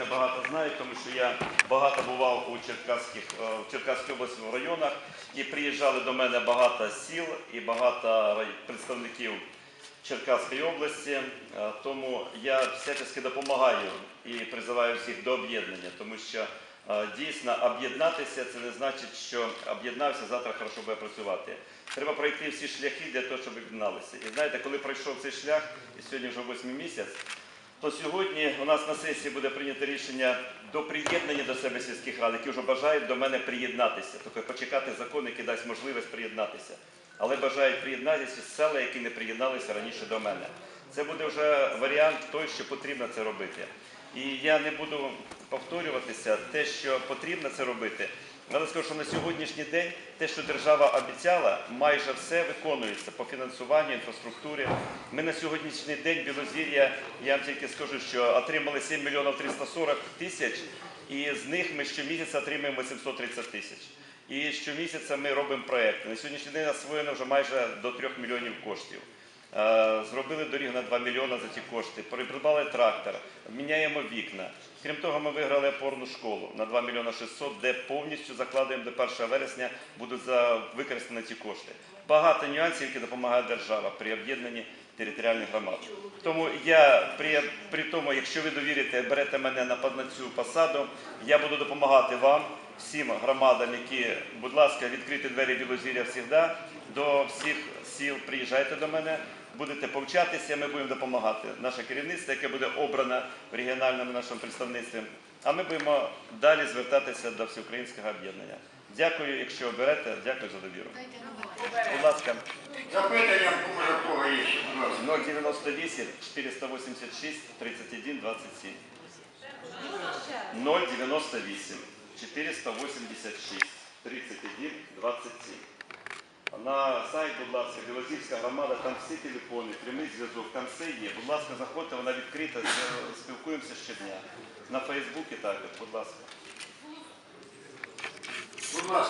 мене багато знають, тому що я багато бував у Черкаських, е, в Черкаській області в районах, і приїжджали до мене багато сіл і багато представників Черкаської області. Е, Тому я всячески допомагаю і призиваю всіх до об'єднання, тому що е, дійсно об'єднатися це не значить, що об'єднався, завтра хорошо буде працювати. Треба пройти всі шляхи для того, щоб об'єдналися. І знаєте, коли пройшов цей шлях, і сьогодні вже восьмий місяць, то сьогодні у нас на сесії буде прийнято рішення до приєднання до себе сільських рад, які вже бажають до мене приєднатися, тобто почекати закон, який дасть можливість приєднатися. Але бажають приєднатися з села, які не приєдналися раніше до мене. Це буде вже варіант той, що потрібно це робити. І я не буду повторюватися те, що потрібно це робити. Але скажу, що на сьогоднішній день те, що держава обіцяла, майже все виконується по фінансуванню, інфраструктурі. Ми на сьогоднішній день Білозір'я, я вам тільки скажу, що отримали 7 мільйонів 340 тисяч, і з них ми щомісяця отримуємо 730 тисяч. І щомісяця ми робимо проекти. На сьогоднішній день освоєно вже майже до 3 мільйонів коштів. Е, Зробили доріг на 2 мільйони за ті кошти, придбали трактор, міняємо вікна. Крім того, ми виграли опорну школу на 2 мільйони 600, де повністю закладуємо до 1 вересня будуть використані ці кошти. Багато нюансів, які допомагає держава при об'єднанні територіальних громад. Тому я при, при тому, якщо ви довірите, берете мене на, на цю посаду, я буду допомагати вам, всім громадам, які, будь ласка, відкриті двері Білозір'я завжди, до всіх сіл приїжджайте до мене, будете повчатися, ми будемо допомагати. Наше керівництво, яке буде обрано в регіональному нашому представництві, а ми будемо далі звертатися до всеукраїнського об'єднання. Дякую, якщо оберете, дякую за довіру. Будь ласка. Запитання може кого є, будь ласка. 098 486 31 27. 098 486 31 27. На сайт, будь ласка, Білозірська громада, там всі телефони, прямий зв'язок, там все є. Будь ласка, заходьте, вона відкрита, спілкуємося щодня. На Фейсбуці також, будь ласка. Будь ласка.